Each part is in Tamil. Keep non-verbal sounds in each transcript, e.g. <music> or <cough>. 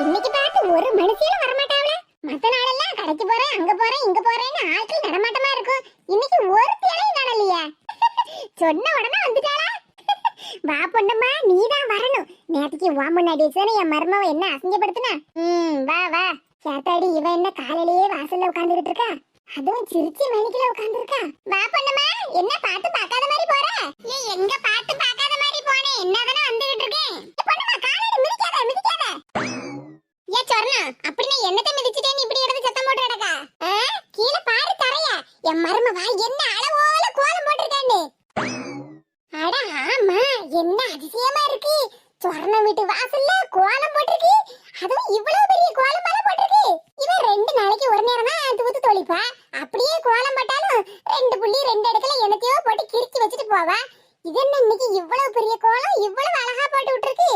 இன்னைக்கு பார்த்து ஒரு மனுஷியில வரமாட்டாவல மத்த நாளெல்லாம் கடைக்கு போறேன் அங்க போறேன் இங்க போறேன்னு ஆட்கள் நடமாட்டமா இருக்கும். இன்னைக்கு ஒரு தேலையும் காணலையே சொன்ன உடனே வந்துட்டாளா? <laughs> வா பொண்ணுமா நீதான் வரணும். நேத்துக்கு வா முன்னாடி வச்சுதானே என் மருமவ என்ன அசிங்கப்படுத்தினா? ம் வா வா. சேத்தாடி இவ என்ன காலையிலேயே வாசல்ல உட்கார்ந்துகிட்டு இருக்கா? அதுவும் சிரிச்சு மணிக்குல உட்காந்துருக்கா வா பொண்ணுமா என்ன பாட்டு பார்க்காத மாதிரி போற? நீ எங்க பாட்டு பார்க்காத மாதிரி போனே என்னதானே வந்துகிட்டு இருக்கேன் ஏய், பொண்ணுமா காலையில மிதிக்காத மிதிக்காத. ஏ சொர்ணா அப்படின்னா என்னத்த மிதிச்சிட்டே நீ இப்படி எடுத்து சத்தம் போட்டு கிடக்கா? கீழே பாரு தரைய. என் மருமவா என்ன அளவோல கோலம் போட்டிருக்கான்னு. அட ஆமா என்ன அதிசயமா இருக்கு. சொர்ண வீட்டு வாசல் கோலம் போட்டிருக்கு அதுவும் இவ்வளவு பெரிய கோலம் மேல போட்டிருக்கு இவன் ரெண்டு நாளைக்கு ஒரு நேரம் தான் தூத்து தொளிப்பா அப்படியே கோலம் போட்டாலும் ரெண்டு புள்ளி ரெண்டு இடத்துல என்னத்தையோ போட்டு கிறுக்கி வச்சுட்டு போவா இது என்ன இன்னைக்கு இவ்வளவு பெரிய கோலம் இவ்வளவு அழகா போட்டு விட்டுருக்கு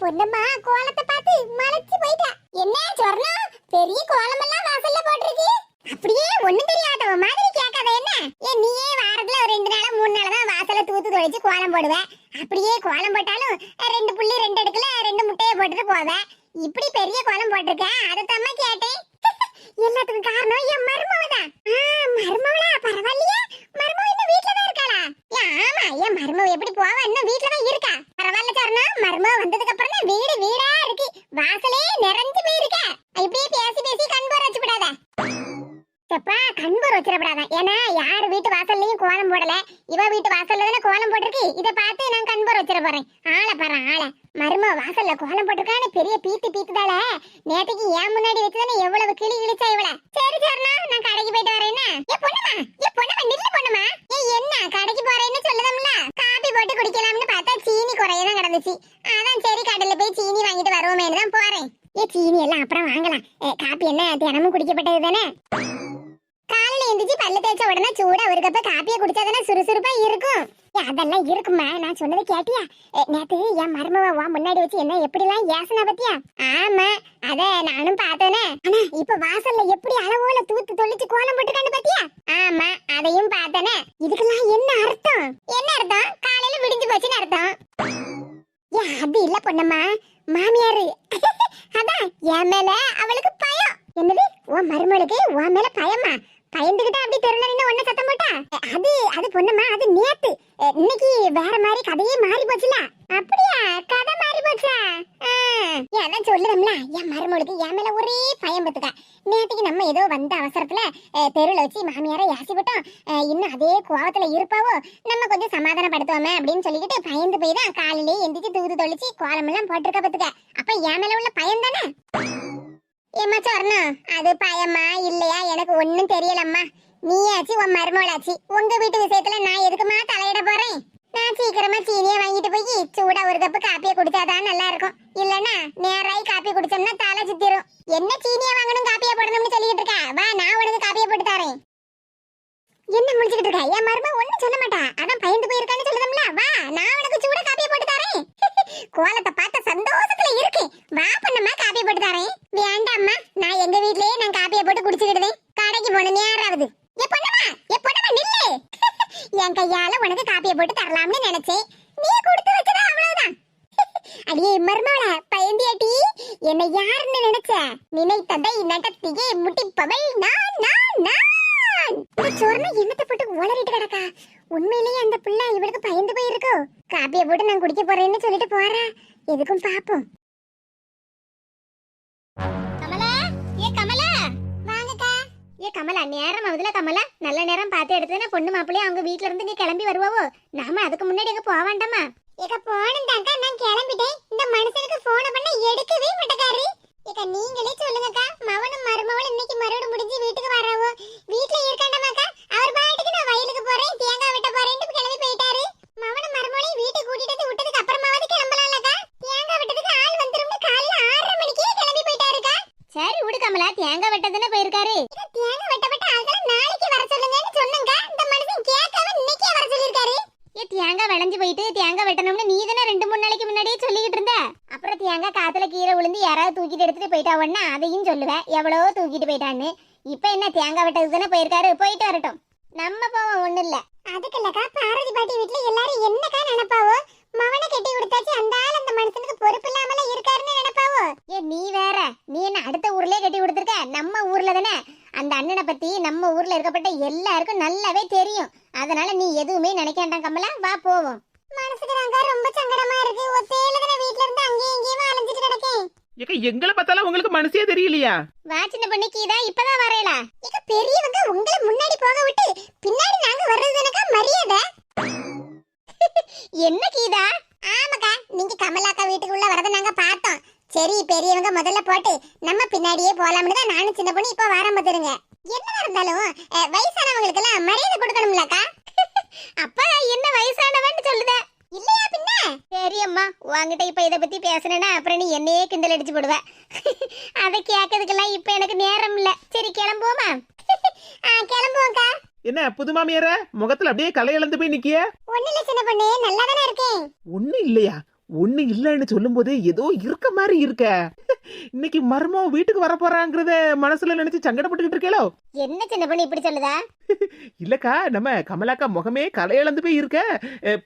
பொண்ணுமா கோலத்தை பார்த்து மலைச்சு போயிட்டா என்ன சொர்ணம் பெரிய கோலம் எல்லாம் வாசல்ல போட்டிருக்கு அப்படியே ஒண்ணும் தெரியாதவ மாதிரி கேட்காத என்ன ஏன் நீயே வாரத்துல ஒரு ரெண்டு நாளா மூணு நாளா தான் வாசல்ல தூத்து தொலைச்சு கோலம் போடுவ அப்படியே கோலம் போட்டாலும் அஹ், ரெண்டு புள்ளி ரெண்டு இடத்துல ரெண்டு முட்டையை போட்டுட்டு போவ இப்படி பெரிய கோலம் போட்டிருக்க அதை தம்மா கேட்டேன். <laughs> எல்லாத்துக்கும் காரணம்? என் மருமவ தான் மருமவளா பரவாயில்லையா. மருமவ இன்னும் வீட்ல தான் இருக்காளா ஆமா என் மருமவ எப்படி போவா? இன்னும் வீட்ல தான் இருக்கா? பரவாயில்ல சரணா மருமவ வந்ததுக்கு அப்புறம் தான் வீடு வீடா இருக்கு. வாசலே நிறைஞ்சு போயிருக்க இப்படியே பேசி பேசி கண் போற வச்சு விடாத செப்பா கண்பர் வச்சிடப்படாத ஏன்னா யார் வீட்டு வாசல்லையும் கோலம் போடல இவ வீட்டு வாசல்ல தானே கோலம் போட்டிருக்கு இத பார்த்து நான் கண்பர் வச்சிட போறேன் ஆளை பாரு ஆளை மரும வாசல்ல கோலம் போட்டிருக்கான்னு பெரிய பீத்து பீத்துதால நேத்துக்கு ஏன் முன்னாடி வச்சுதானே எவ்வளவு கிளி கிழிச்சா இவள சரி சரிண்ணா நான் கடைக்கு போயிட்டு வரேன்னா ஏ பொண்ணுமா ஏ பொண்ணுமா நில்லு பொண்ணுமா ஏ என்ன கடைக்கு போறேன்னு சொல்லுதம்ல காபி போட்டு பார்த்தா சீனி குறையதான் கிடந்துச்சு. அதான் சரி கடல்ல போய் சீனி வாங்கிட்டு வருவோமேனு தான் போறேன். ஏ சீனி எல்லாம் அப்புறம் வாங்கலாம். ஏ, என்ன? தினமும் குடிக்கப்பட்டது தானே? காலையில எந்திரிச்சு பல்லு தேய்ச்ச உடனே சூடா ஒரு கப்ப காப்பியை குடிச்சாதானே சுறுசுறுப்பா இருக்கும். அதெல்லாம் இருக்குமா நான் சொன்னது கேட்டியா? நேத்து என் மருமவ வா முன்னாடி வச்சு என்ன எப்படிலாம் ஏசனா பத்தியா? ஆமா அத நானும் பார்த்தேனே. ஆனா இப்ப வாசல்ல எப்படி அளவோல தூத்து தொளிச்சு கோலம் போட்டுக்கான்னு பாத்தியா? ஆமா அதையும் பார்த்தேனே. இதுக்கெல்லாம் என்ன அர்த்தம்? என்ன அர்த்தம்? காலையில விடிஞ்சு போச்சுன்னு அர்த்தம். ஏ அது இல்ல பொண்ணம்மா. மாமியாரு. <laughs> அதான் என் மேல அவளுக்கு பயம். என்னது? உன் மருமகளுக்கு உன் மேல பயமா? பயந்துகிட்டா அப்படி தெருல நின்னு ஒன்ன சத்தம் போட்டா? அது அது பொண்ணுமா அது நேத்து. இன்னைக்கு வேற மாதிரி கதையே மாறி போச்சுல. அப்படியா? கதை மாறி போச்சா? ஏன்னா அதான் சொல்லுதம்ல என் மருமகளுக்கு என் மேல ஒரே பயம் பத்துக்க நேற்றுக்கு நம்ம ஏதோ வந்த அவசரத்துல அ, வச்சு மாமியார யாசி விட்டோம் இன்னும் அதே கோவத்துல இருப்பாவோ? நம்ம கொஞ்சம் சமாதானப்படுத்துவோமே அப்படின்னு சொல்லிக்கிட்டு பயந்து போய் தான் காலையிலேயே எந்திரிச்சு தூது தொழிச்சு கோலம் எல்லாம் போட்டிருக்க பத்துக்க அப்ப என் மேல உள்ள பயம் தானே? ஏம்மா சொர்ணம் அது பயமா இல்லையா? எனக்கு ஒண்ணும் தெரியலம்மா. நீயாச்சு உன் மருமகளாச்சு. உங்க வீட்டு விஷயத்துல நான் எதுக்குமா தலையிட போறேன்? நான் சீக்கிரமா சீனியை வாங்கிட்டு போய் சூடா ஒரு கப்பு காப்பியை குடிச்சாதான் நல்லா இருக்கும் இல்லனா நேராய் காப்பி குடிச்சோம்னா தலை சுத்திரும். என்ன சீனியை வாங்கணும் காப்பிய போடணும்னு சொல்லிட்டு இருக்கா? வா நான் உனக்கு காப்பியை போட்டு தரேன். என்ன முடிச்சுக்கிட்டு இருக்கா? என் மருமக ஒண்ணும் சொல்ல மாட்டா அதான் பயந்து போயிருக்கான்னு சொல்லுதம்ல வா நான் உனக்கு சூடா காப்பியை போட்டு தரேன் கோலத்தை பார்த்த சந்தோஷத்துல இருக்கு வா பண்ணம்மா காப்பி போட்டு தரேன் வேண்டாம்மா நான் எங்க வீட்லயே நான் காப்பியை போட்டு குடிச்சுக்கிடுதேன் கடைக்கு போன நேராவது ஏ பொண்ணம்மா ஏ பொண்ணம்மா நில்லு என் கையால உனக்கு காப்பியை போட்டு தரலாம்னு நினைச்சேன் நீ கொடுத்து வச்சதா அவ்வளவுதான் அடியே மர்மவள பயந்தியாட்டி என்னை யாருன்னு நினைச்ச நினைத்ததை நடத்தியே முடிப்பவள் நான் நான் நான் இந்த சொர்ண என்னத்தை போட்டு உளறிட்டு கிடக்கா உண்மையிலேயே அந்த பிள்ளை இவளுக்கு பயந்து போயிருக்கோ? காப்பியை போட்டு நான் குடிக்க போறேன்னு சொல்லிட்டு போறா. எதுக்கும் பாப்போம். கமலா ஏ கமலா வாங்கக்கா. ஏ கமலா நேரம் ஆகுதுல கமலா. நல்ல நேரம் பார்த்து எடுத்தேன்னா பொண்ணு மாப்பிள்ளையும் அவங்க வீட்ல இருந்து இங்க கிளம்பி வருவாவோ? நாம அதுக்கு முன்னாடி எங்க போக வேண்டாமா? ஏக்க போனும் தாக்கா நான் கிளம்பிட்டேன். இந்த மனுஷனுக்கு போன பண்ண எடுக்கவே மாட்டேக்காரி ஏக்கா நீங்களே சொல்லுங்கக்கா. மவனும் மருமவளும் இன்னைக்கு மறுபடியும் முடிஞ்சு வீட்டுக்கு வராவோ வீட்ல இருக்காண்டமாக்கா அவர் பாட்டுக்கு நான் வயலுக்கு போறேன் தேங்காய் வெட்ட போறேன்ட்டு கிளம்பி போயிட்டாரு. மவனும் மருமவளையும் வீட்டுக்கு கூட்டிட்டு வந்து விட்டதுக்கு அப்புறமாவது கிளம்பலாம்லக்கா. தேங்காய் வெட்டதுக்கு ஆள் வந்துரும்னு காலையில ஆறரை மணிக்கே கிளம்பி போயிட்டாருக்கா. சரி விடு கமலா தேங்காய் வெட்டதுன்னு போயிருக்காரு. தேங்காய் வெட்டப்பட்ட ஆள்களை நாளைக்கு வர சொல்லுங்கன்னு சொன்னங்க இந்த மனுஷன் கேட்காம இன்னைக்கே வர சொல்லிருக்காரு ஏ தேங்காய் விளைஞ்சு போயிட்டு தேங்காய் வெட்டணும்னு நீ தானே ரெண்டு மூணு நாளைக்கு முன்னாடியே சொல்லிக்கிட்டு இருந்த அப்புறம் தேங்காய் காத்துல கீழே விழுந்து யாராவது தூக்கிட்டு எடுத்துட்டு போயிட்டா உடனே அதையும் சொல்லுவேன் எவ்வளவோ தூக்கிட்டு போயிட்டான்னு இப்ப என்ன தேங்காய் வெட்டதுக்கு தானே போயிருக்காரு போயிட்டு வரட்டும் நம்ம போவோம் ஒண்ணு இல்ல அதுக்கு இல்லக்கா பாரதி பாட்டி வீட்ல எல்லாரும் என்னக்கா நினைப்பாவோ மவனை கட்டி கொடுத்தாச்சு அந்த ஆள் அந்த மனுஷனுக்கு பொறுப்பு இல்லாமல இருக்காருன்னு நினைப்பாவோ ஏ நீ எங்களை பார்த்தாலும் உங்களுக்கு மனசே தெரியலையா? வா சின்ன பொண்ணு கீதா இப்பதான் வரையலா. இங்க பெரியவங்க உங்களை முன்னாடி போக விட்டு பின்னாடி நாங்க வர்றது எனக்கு மரியாதை? என்ன கீதா? ஆமாக்கா நீங்க கமலாக்கா வீட்டுக்குள்ள வரத நாங்க பார்த்தோம். சரி பெரியவங்க முதல்ல போட்டு நம்ம பின்னாடியே போலாம்னு தான் நானும் சின்ன பொண்ணு இப்ப வர பார்த்துருங்க. என்ன இருந்தாலும் வயசானவங்களுக்கு எல்லாம் மரியாதை கொடுக்கணும்லக்கா. அப்ப என்ன வயசானவன்னு சொல்லுதேன் இல்லையா பின்ன? சரி அம்மா உன்கிட்ட இப்ப இத பத்தி பேசுனேன்னா அப்புறம் நீ என்னையே கிண்டல் அடிச்சு போடுவ. <laughs> அதை கேட்கறதுக்கெல்லாம் இப்ப எனக்கு நேரம் இல்ல. சரி கிளம்புவோமா? <laughs> ஆ, கிளம்புவோம்க்கா என்ன புது மாமியார? முகத்துல அப்படியே களை இழந்து போய் நிக்கிய? ஒண்ணு இல்ல சின்ன பொண்ணு நல்லா தானே இருக்கேன். ஒண்ணு இல்லையா? ஒண்ணு இல்லைன்னு சொல்லும் போது ஏதோ இருக்க மாதிரி இருக்க. இன்னைக்கு மர்மம் வீட்டுக்கு வர போறாங்கிறத மனசுல நினைச்சு சங்கடப்பட்டுக்கிட்டு இருக்கேளோ? என்ன சின்ன பொண்ணு இப்படி சொல்லுதா? இல்லக்கா நம்ம கமலாக்கா முகமே களை இழந்து போய் இருக்க.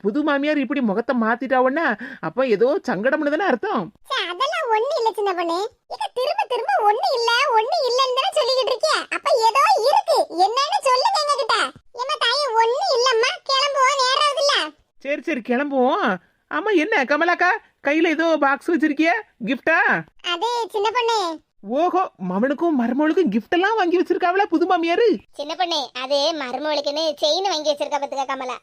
புது மாமியார் இப்படி முகத்தை மாத்திட்டாவன்னா அப்ப ஏதோ சங்கடம்னு தானே அர்த்தம். அதெல்லாம் ஒண்ணு இல்ல சின்ன பொண்ணு. இத திரும்ப திரும்ப ஒண்ணு இல்ல ஒண்ணு இல்லன்னு தானே சொல்லிக்கிட்டு இருக்கிய. அப்ப ஏதோ இருக்கு. என்னன்னு சொல்லுங்க எங்க கிட்ட ஏமா தாயி ஒண்ணு இல்லம்மா. கிளம்புவோம் நேரம் ஆகுதுல்ல. சரி சரி கிளம்புவோம். ஆமா என்ன கமலாக்கா? கையில ஏதோ பாக்ஸ் வச்சிருக்கிய கிஃப்டா அது சின்ன பொண்ணு. ஓஹோ மவனுக்கும் மருமகளுக்கும் gift எல்லாம் வாங்கி வச்சிருக்காவல புது மாமியாரு? சின்ன பொண்ணு அது மருமகளுக்குன்னு செயின் வாங்கி வச்சிருக்கா பத்துக்க கமலா.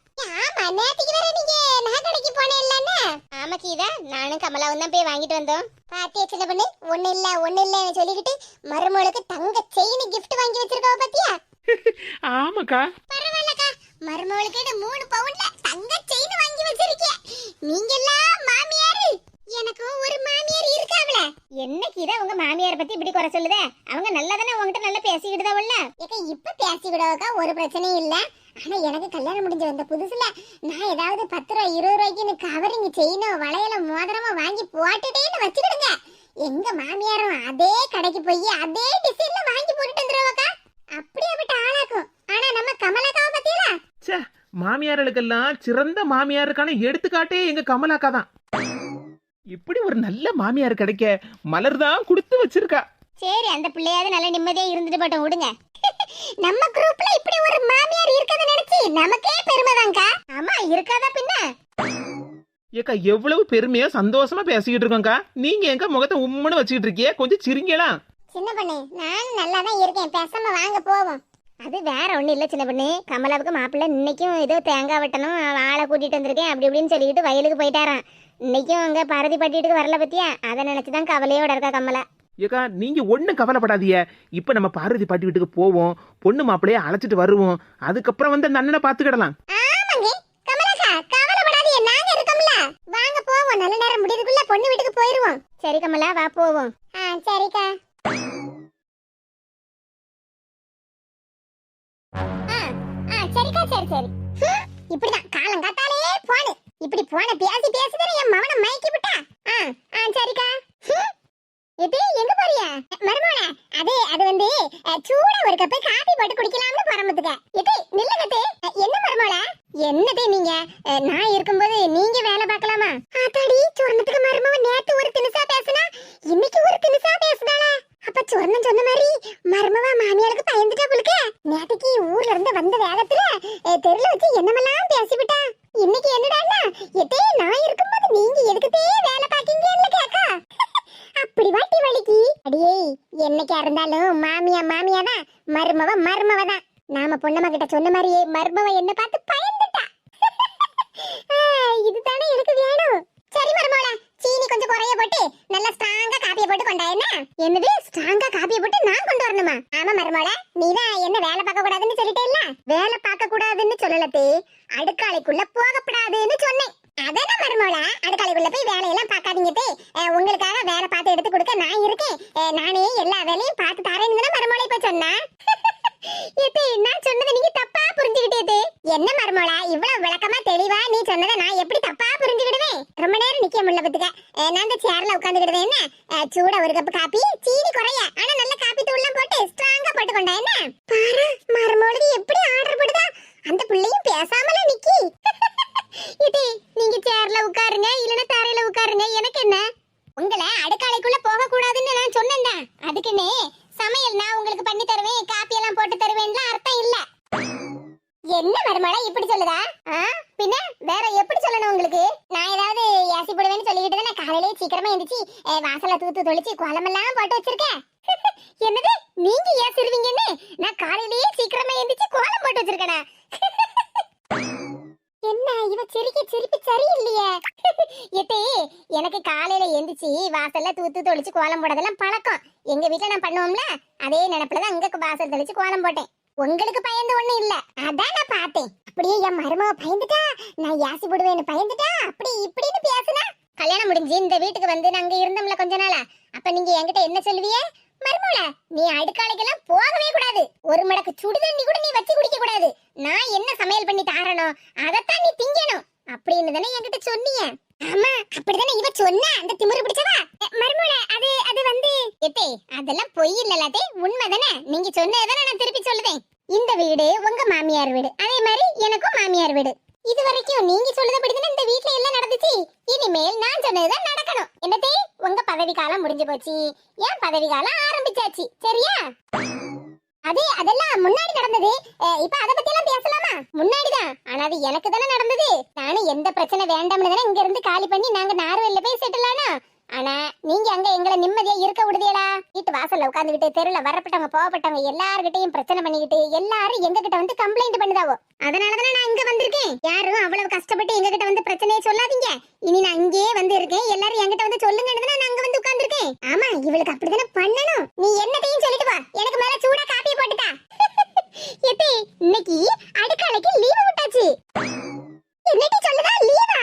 ஆமா நேத்துக்கு வேற நீங்க நகை கடைக்கு போனே இல்லன்னு ஆமா கீதா நானும் கமலாவும் தான் போய் வாங்கிட்டு வந்தோம். பாத்தியா சின்ன பொண்ணு? ஒண்ணு இல்ல ஒண்ணு இல்லன்னு சொல்லிக்கிட்டு மருமகளுக்கு தங்க செயின் gift வாங்கி வச்சிருக்கா பாத்தியா? <laughs> ஆமாக்கா. பரவாயில்லக்கா. மருமகளுக்கு மூணு பவுன்ல தங்க செயின் வாங்கி வச்சிருக்கீங்க நீங்க எல்லாம் மாமியாரு. எனக்கு ஒரு மாமியார் இருக்காவல. என்னைக்கு இத உங்க மாமியார் பத்தி இப்படி குறை சொல்லுதே? அவங்க நல்லா தானே உங்ககிட்ட நல்லா பேசிக்கிட்டு தாவல்ல ஏக்கா இப்ப பேசிக்கிடவக்கா ஒரு பிரச்சனையும் இல்ல. ஆனா எனக்கு கல்யாணம் முடிஞ்சு வந்த புதுசுல நான் ஏதாவது பத்து ரூபாய் இருபது ரூபாய்க்கு கவரிங் செயினோ வளையல மோதிரமோ வாங்கி போட்டுட்டேன்னு வச்சுக்கிடுங்க. எங்க மாமியாரும் அதே கடைக்கு போய் அதே டிசைன்ல வாங்கி போட்டுட்டு வந்துருவாக்கா. அப்படியாப்பட்ட ஆளாக்கும். ச்சே மாமியார்களுக்கெல்லாம் சிறந்த மாமியாருக்கான எடுத்துக்காட்டே எங்க கமலாக்கா தான். இப்படி ஒரு நல்ல மாமியார் கிடைக்க மலர் தான் கொடுத்து வச்சிருக்கா. சரி அந்த பிள்ளையாவது நல்ல நிம்மதியா இருந்துட்டு போட்டோம் விடுங்க. நம்ம குரூப்ல இப்படி ஒரு மாமியார் இருக்கத நினைச்சு நமக்கே பெருமைதான்க்கா ஆமா இருக்காதா பின்ன? ஏக்கா எவ்வளவு பெருமையா சந்தோஷமா பேசிக்கிட்டு இருக்கோம்க்கா. நீங்க எங்க முகத்தை உம்முன்னு வச்சுக்கிட்டு இருக்கியே கொஞ்சம் சிரிங்களா சின்ன பொண்ணு நான் நல்லா தான் இருக்கேன். பேசாம வாங்க போவோம். அது வேற ஒண்ணும் இல்ல சின்ன பொண்ணு. கமலாவுக்கு மாப்பிள்ளை இன்னைக்கும் ஏதோ தேங்காய் வெட்டணும் ஆளை கூட்டிட்டு வந்திருக்கேன் அப்படி இப்படின்னு சொல்லிட்டு வயலுக்கு போயிட்டாராம். இன்னைக்கும் அங்க பாரதி பட்டிட்டுக்கு வரல பத்தியா? அதை நினைச்சுதான் கவலையோட இருக்கா கமலா. ஏக்கா நீங்க ஒண்ணும் கவலைப்படாதீங்க. இப்ப நம்ம பார்வதி பாட்டி வீட்டுக்கு போவோம் பொண்ணு மாப்பிள்ளைய அழைச்சிட்டு வருவோம். அதுக்கப்புறம் வந்து அந்த அண்ணனை இருக்கோம்ல. வாங்க போவோம். நல்ல நேரம் முடியறதுக்குள்ள பொண்ணு வீட்டுக்கு போயிருவோம். சரி கமலா வா போவோம். ஆ சரிக்கா. சரிக்கா சரி சரி. இப்படிதான். காலம் காலங்காத்தாலே போனு. இப்படி போன பேசி பேசிதானே என் மவனை மயக்கி விட்டா? ஆ ஆ சரிக்கா. ஹம், எது எங்க போறிய? மருமோன அது அது வந்து சூடா ஒரு கப்பு காபி போட்டு குடிக்கலாம்னு பரமத்துக்க எது நில்லுங்கத்தே என்ன மருமோல என்னது நீங்க? நான் இருக்கும்போது நீங்க வேலை பார்க்கலாமா? ஆத்தாடி சொர்ணத்துக்கு மருமவ நேத்து ஒரு தினுசா பேசுனா இன்னைக்கு ஒரு தினுசா பேசுதாளா. அப்ப சொன்ன சொன்ன மாதிரி மருமவ மாமியாருக்கு பயந்துட்டா புளுக்க நேத்துக்கு ஊர்ல இருந்து வந்த வேகத்துல தெருல வச்சு என்னமெல்லாம் பேசிவிட்டா? இன்னைக்கு என்னடான்னா எதே நான் இருக்கும்போது நீங்க எதுக்குதே வேலை பாக்கீங்கன்னு கேக்கா? <laughs> அப்படி வாட்டி வலிக்கு. அடியே என்னைக்கா இருந்தாலும் மாமியா மாமியா தான் மருமவ மருமவ தான் நாம பொண்ணம்மா கிட்ட சொன்ன மாதிரியே மருமவ என்ன பார்த்து பயந்துட்டா. <laughs> ஆ, இதுதானே எனக்கு வேணும். சரி மருமவள சீனி கொஞ்சம் குறைய போட்டு நல்ல ஸ்ட்ராங்கா காப்பியை போட்டு கொண்டா என்ன? என்னது? ஸ்ட்ராங்கா காப்பியை போட்டு நான் கொண்டு வரணுமா? ஆமா மருமோட நீ தான் என்ன வேலை பார்க்க கூடாதுன்னு சொல்லிட்டே இல்ல வேலை பார்க்க கூடாதுன்னு சொல்லலத்தே அடுக்காலைக்குள்ள போகப்படாதுன்னு சொன்னேன். அதான மருமவள அடுக்காலைக்குள்ள போய் வேலையெல்லாம் பார்க்காதீங்க தே. உங்களுக்காக வேலை பார்த்து எடுத்து கொடுக்க நான் இருக்கேன். நானே எல்லா வேலையும் பார்த்து தரேன்னு தானே இப்ப சொன்னா? <laughs> இது நான் சொன்னது நீங்க தப்பா புரிஞ்சுக்கிட்டே என்ன மருமோளா இவ்வளவு விளக்கமா தெளிவா நீ சொன்னதை நான் எப்படி தப்பா புரிஞ்சுக்கிடுவேன்? ரொம்ப நேரம் நிக்க முடியல பத்துக்க நான் இந்த சேர்ல உட்காந்துக்கிடுவேன் என்ன? சூட ஒரு கப் காப்பி சீனி குறைய. ஆனா நல்ல காப்பி தூள்லாம் போட்டு ஸ்ட்ராங்கா போட்டு கொண்டா என்ன? பாரு மருமோளுக்கு எப்படி ஆர்டர் போடுதா? அந்த பிள்ளையும் பேசாமல நிக்கி. இது நீங்க சேர்ல உட்காருங்க இல்லனா தரையில உட்காருங்க எனக்கு என்ன? உங்களை அடுக்காலைக்குள்ள போக கூடாதுன்னு நான் சொன்னேன்டா. அதுக்குன்னே சமையல் நான் உங்களுக்கு பண்ணி தருவேன் காப்பி எல்லாம் போட்டு தருவேன்ல அர்த்தம் இல்ல. என்ன மருமலை இப்படி சொல்லுதா? பின்ன வேற எப்படி சொல்லணும் உங்களுக்கு? நான் ஏதாவது ஏசி போடுவேன்னு சொல்லிக்கிட்டு காலையிலே சீக்கிரமா எந்திரிச்சு வாசல தூத்து தொளிச்சு கோலமெல்லாம் போட்டு வச்சிருக்கேன். <laughs> என்னது நீங்க ஏன் நான் காலையிலேயே சீக்கிரமா எந்திரிச்சு கோலம் போட்டு வச்சிருக்கேனா? <laughs> இவ சிரிக்க சிரிப்பு சரியில்லையே. எத்தே எனக்கு காலையில எந்திரிச்சு வாசல்ல தூத்து தொளிச்சு கோலம் போடுறதெல்லாம் பழக்கம். எங்க வீட்டுல நான் பண்ணுவோம்ல அதே நினைப்புலதான் அங்க வாசல் தெளிச்சு கோலம் போட்டேன். உங்களுக்கு பயந்து ஒண்ணும் இல்ல. அதான் நான் பார்த்தேன். அப்படியே என் மருமக பயந்துட்டா நான் யாசி போடுவேன்னு பயந்துட்டா அப்படி இப்படின்னு பேசுனா. கல்யாணம் முடிஞ்சு இந்த வீட்டுக்கு வந்து நாங்க இருந்தோம்ல கொஞ்ச நாளா. அப்ப நீங்க என்கிட்ட என்ன சொல்லுவியே? மருமகள நீ அடுக்காலைக்கெல்லாம் போகவே கூடாது. ஒரு மடக்கு சுடு தண்ணி கூட நீ வச்சு குடிக்க கூடாது. நான் என்ன சமையல் பண்ணி தாரணும் அதைத்தான் நீ திங்கணும். அப்படின்னு தானே என்கிட்ட சொன்னீங்க. ஆமா அப்படிதானே இவ சொன்ன? அந்த திமிரு பிடிச்சவா மருமகள அது அது வந்து எத்தே அதெல்லாம் பொய் இல்லலாத்தே உண்மைதானே? நீங்க சொன்னதுதானே நான் திருப்பி சொல்லுவேன் இந்த வீடு உங்க மாமியார் வீடு. அதே மாதிரி எனக்கும் மாமியார் வீடு. இது வரைக்கும் நீங்க சொல்லுதபடிதானே இந்த வீட்ல எல்லாம் நடந்துச்சு. இனிமேல் நான் சொன்னதுதான் நடக்கணும். என்னதே உங்க பதவி காலம் முடிஞ்சு போச்சு. என் பதவி காலம் ஆரம்பிச்சாச்சு. சரியா? அது அதெல்லாம் முன்னாடி நடந்தது. இப்ப அத பத்தி எல்லாம் பேசலாமா? முன்னாடிதான். ஆனா அது எனக்கு தானே நடந்தது. நானும் எந்த பிரச்சனை வேண்டாம்னு தானே இங்க இருந்து காலி பண்ணி நாங்க நார்வேல்ல போய் செட்டில் ஆனா ஆனா நீங்க அங்க எங்களை நிம்மதியா இருக்க விடுதியலா? வீட்டு வாசல்ல உட்காந்துக்கிட்டு தெருல வரப்பட்டவங்க போகப்பட்டவங்க எல்லார்கிட்டையும் பிரச்சனை பண்ணிக்கிட்டு எல்லாரும் எங்க கிட்ட வந்து கம்ப்ளைண்ட் பண்ணுதாவோ? அதனாலதானே நான் இங்க வந்திருக்கேன். யாரும் அவ்வளவு கஷ்டப்பட்டு எங்க கிட்ட வந்து பிரச்சனையை சொல்லாதீங்க. இனி நான் இங்கேயே வந்து இருக்கேன். எல்லாரும் என்கிட்ட வந்து சொல்லுங்கன்னு நான் அங்க வந்து உட்காந்துருக்கேன் ஆமா இவளுக்கு அப்படிதான் பண்ணணும் நீ என்னத்தையும் சொல்லிட்டு வா எனக்கு மேல சூடா காப்பி போட்டுட்டா எத்தே இன்னைக்கு அடுக்காலைக்கு லீவு விட்டாச்சு என்னடி சொல்லுதா லீவா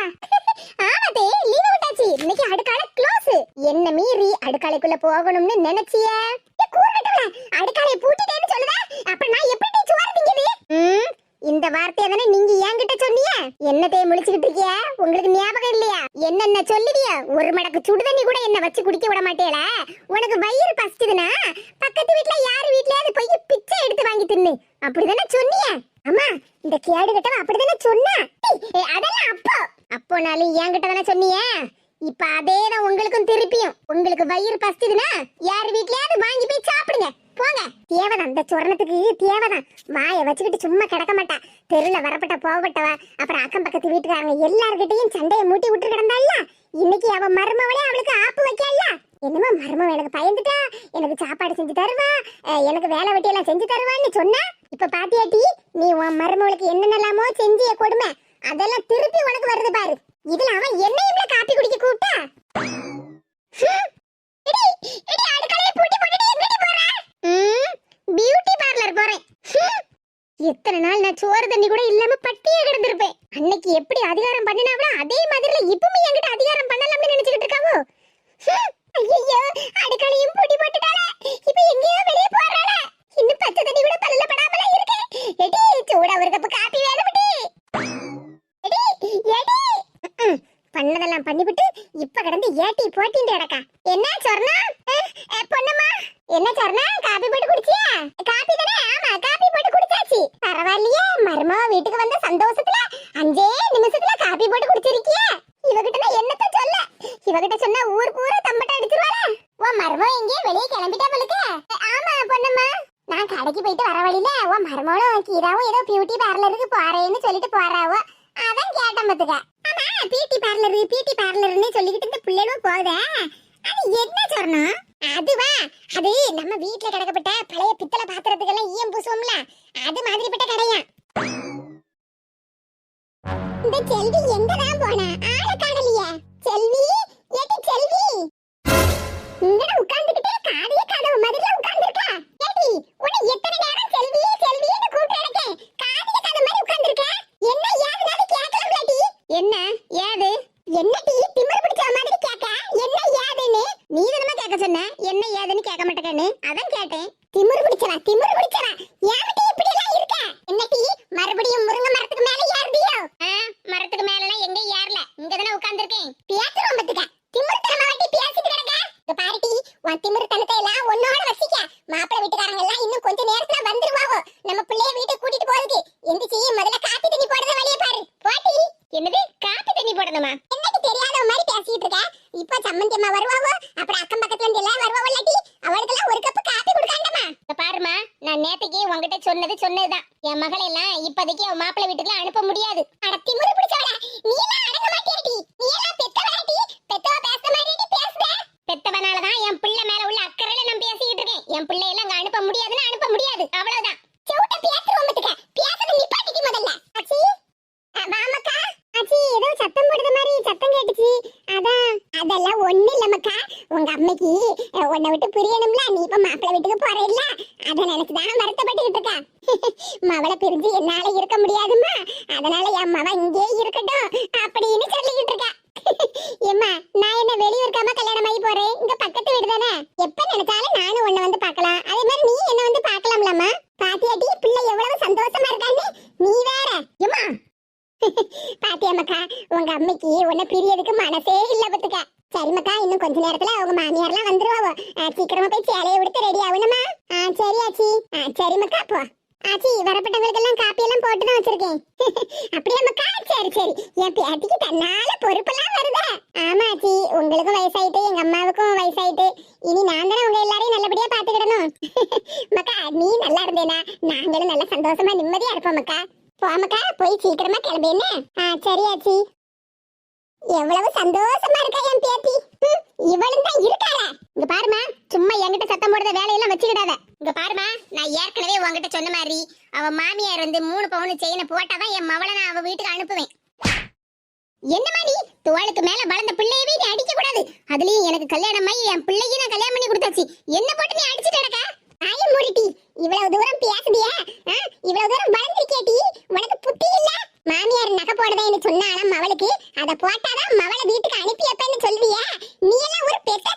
ஆமாதே லீவு விட்டாச்சு இன்னைக்கு அடுக்கால க்ளோஸ் என்ன மீறி அடுக்காலைக்குள்ள போகணும்னு நினைச்சிய அடுக்காலை பூட்டிட்டேன்னு சொல்லுதா அப்ப நான் எப்படி சோறு திங்குது ம், இந்த வார்த்தையை தானே நீங்க என்கிட்ட சொன்னீங்க என்னத்தைய முழிச்சுக்கிட்டு இருக்கிய உங்களுக்கு ஞாபகம் இல்லையா என்னென்ன சொல்லுவிய ஒரு மடக்கு சுடுதண்ணி கூட என்ன வச்சு குடிக்க விட மாட்டேல உனக்கு வயிறு பசிக்குதுன்னா பக்கத்து வீட்ல யாரு வீட்லயாவது போய் பிச்சை எடுத்து வாங்கி தின்னு அப்படிதானே சொன்னியா? அம்மா இந்த கேடு கட்டவ அப்படிதானே சொன்னா? அதெல்லாம் அப்போ. அப்போனாலும் என்கிட்ட தானே சொன்னீங்க இப்ப அதேதான் உங்களுக்கும் திருப்பியும். உங்களுக்கு வயிறு பசிதுன்னா யார் வீட்லயாவது வாங்கி போய் சாப்பிடுங்க. போங்க. தேவைதான். இந்த சொரணத்துக்கு தேவைதான். வாயை வச்சுக்கிட்டு சும்மா கிடக்க மாட்டா. தெருல வரப்பட்ட போகப்பட்டவ அப்புறம் அக்கம் பக்கத்து வீட்டுக்காரங்க எல்லார்கிட்டயும் சண்டையை மூட்டி விட்டு கிடந்தால இன்னைக்கு அவ மருமவளே அவளுக்கு ஆப்பு வைக்கல என்னமோ மருமவ எனக்கு பயந்துட்டா. எனக்கு சாப்பாடு செஞ்சு தருவா. எனக்கு வேலை வெட்டி எல்லாம் செஞ்சு தருவான்னு சொன்னா? இப்ப பாத்தியாட்டி நீ உன் மருமவளுக்கு என்னென்னலாமோ செஞ்சிய கொடுமை அதெல்லாம் திருப்பி உனக்கு வருது பாரு. இதுல அவன் என்னையும் காப்பி குடிக்க கூப்பிட்டா ஹம். எடி, எடி, அடுக்கலையை பூட்டி போட்டுட்டு எங்கடி போற? ம், பியூட்டி பார்லர் போறேன் ஹம். எத்தனை நாள் நான் சோறு தண்ணி கூட இல்லாம பட்டியே கிடந்திருப்பேன். அன்னைக்கு எப்படி அதிகாரம் பண்ணினாவளோ அதே மாதிரில இப்பவுமே என்கிட்ட அதிகாரம் பண்ணலாம்னு நினைச்சுக்கிட்டு இருக்காவோ? தெரியாதவ மாதிரி பேசிட்டு இருக்க இப்ப சம்மந்தி அம்மா வருவாவோ? அப்புறம் அக்கம் பக்கத்துல இருந்து எல்லாம் வருவாவோ இல்லாட்டி அவளுக்கெல்லாம் ஒரு கப் காப்பி கொடுக்காண்டமா பாருமா நான் நேத்துக்கு உங்ககிட்ட சொன்னது சொன்னதுதான். என் மகளை எல்லாம் இப்போதைக்கு அவன் மாப்பிள்ளை வீட்டுக்கு அனுப்ப முடியாது. அடத்தி முறை பிடிச்சவள நீ எல்லாம் அடங்க மாட்டேடி நீ எல்லாம் பெத்தவளாடி. பெத்தவ பேசுற மாதிரி பேசுற. பெத்தவனாலதான் என் பிள்ளை மேல உள்ள அக்கறையில நான் பேசிக்கிட்டு இருக்கேன். என் பிள்ளை எல்லாம் அனுப்ப முடியாதுன்னு அனுப்ப முடியாது. அவ்வளவுதான். செவுட்ட பேசுறோம் என்னாச்சு ஏதோ சத்தம் போடுற மாதிரி சத்தம் கேட்டுச்சு. அதான் அதெல்லாம் ஒண்ணு இல்ல மக்கா உங்க அம்மைக்கு உன்னை விட்டு பிரியணும்ல. நீ இப்ப மாப்பிள்ளை வீட்டுக்கு போற இல்ல அத நினைச்சுதான் வருத்தப்பட்டுக்கிட்டு இருக்கா. <laughs> மவளை பிரிஞ்சு என்னால இருக்க முடியாதுமா அதனால என் மவன் இங்கே இருக்கட்டும் அப்படின்னு சொல்லிக்கிட்டு இருக்கா. <laughs> ஏம்மா நான் என்ன வெளியூர் கல்யாணம் ஆகி போறேன்? இங்க பக்கத்து வீடு தானே. எப்ப நினைச்சாலும் நானும் உன்னை வந்து பாக்கலாம் போயிட்டு இனி நான் தானே உங்க எல்லாரையும் நல்லபடியா பாத்துக்கிடணும் மக்கா நீ நல்லா இருந்தேனா? நாங்களும் நல்லா சந்தோஷமா நிம்மதியா இருப்போம் மக்கா. போமக்கா போய் சீக்கிரமா கிளம்பு என்ன? சரி சரியாச்சி எவ்வளவு சந்தோஷமா இருக்கா என் பேத்தி? இவளும் தான் இருக்காளா? இங்க பாருமா சும்மா என்கிட்ட சத்தம் போடுற வேலையெல்லாம் வச்சுக்கிடாத. இங்க பாருமா நான் ஏற்கனவே உங்ககிட்ட சொன்ன மாதிரி அவ மாமியார் வந்து மூணு பவுன் செயினை போட்டாதான் என் மவளை நான் அவ வீட்டுக்கு அனுப்புவேன். என்னமா நீ? துவாலுக்கு மேல வளர்ந்த பிள்ளையவே நீ அடிக்க கூடாது அதுலயும் எனக்கு கல்யாணம் ஆகி என் பிள்ளையும் நான் கல்யாணம் பண்ணி கொடுத்தாச்சு. என்ன போட்டு நீ அடிச்சிட்டு கிடக்க? ஆய முருட்டி இவ்வளவு தூரம் பேசுதியா? இவ்வளவு தூரம் வளர்ந்திருக்கேட்டி உனக்கு புத்தி இல்ல? மாமியார் நகை போடுதேன்னு சொன்னாலும் அவளுக்கு அதை போட்டாதான் மவளை வீட்டுக்கு அனுப்பி எப்பன்னு சொல்லுவியா? நீ எல்லாம் ஒரு பெத்த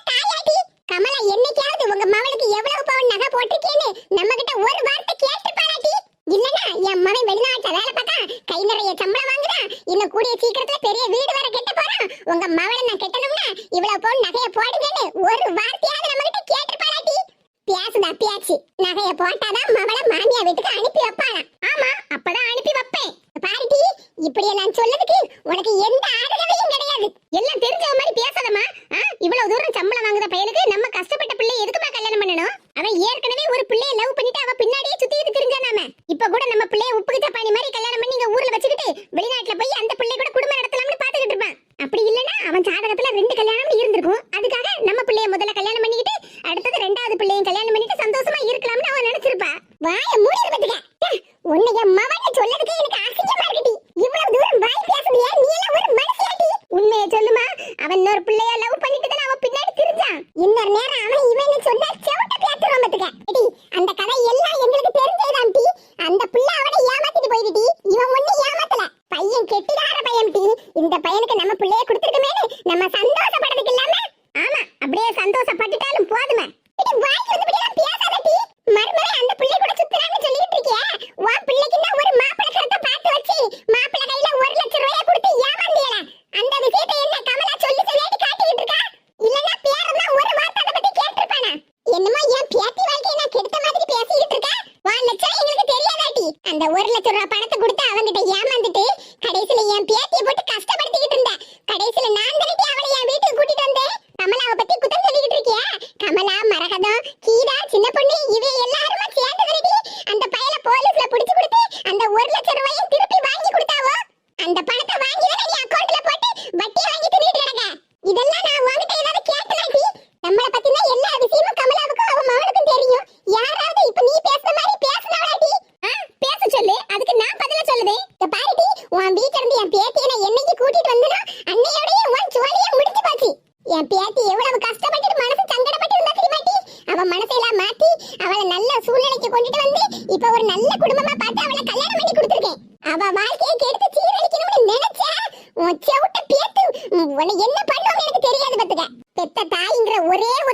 ஒரு பிள்ளைய லவ் பண்ணிட்டு அவ பின்னாடியே சுத்திட்டு தெரிஞ்சா நாம இப்ப கூட நம்ம பிள்ளைய உப்புக்கு சப்பானி மாதிரி கல்யாணம் பண்ணி இங்க ஊர்ல வச்சுக்கிட்டு வெளிநாட்டுல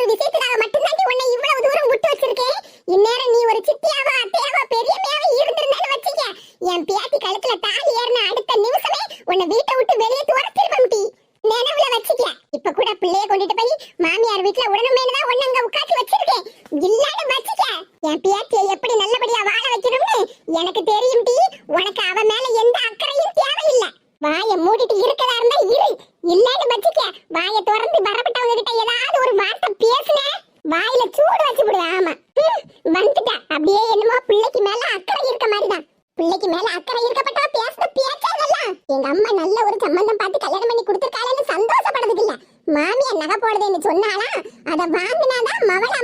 ஒரு விஷயத்துக்காக எங்க அம்மா நல்ல ஒரு சம்பந்தம் பார்த்து கல்யாணம் பண்ணி கொடுத்துருக்காளேன்னு சந்தோஷப்படுறதுக்கு இல்ல. மாமியா நகை போடுதுன்னு சொன்னாலாம் அதை வாங்கினாதான் மவள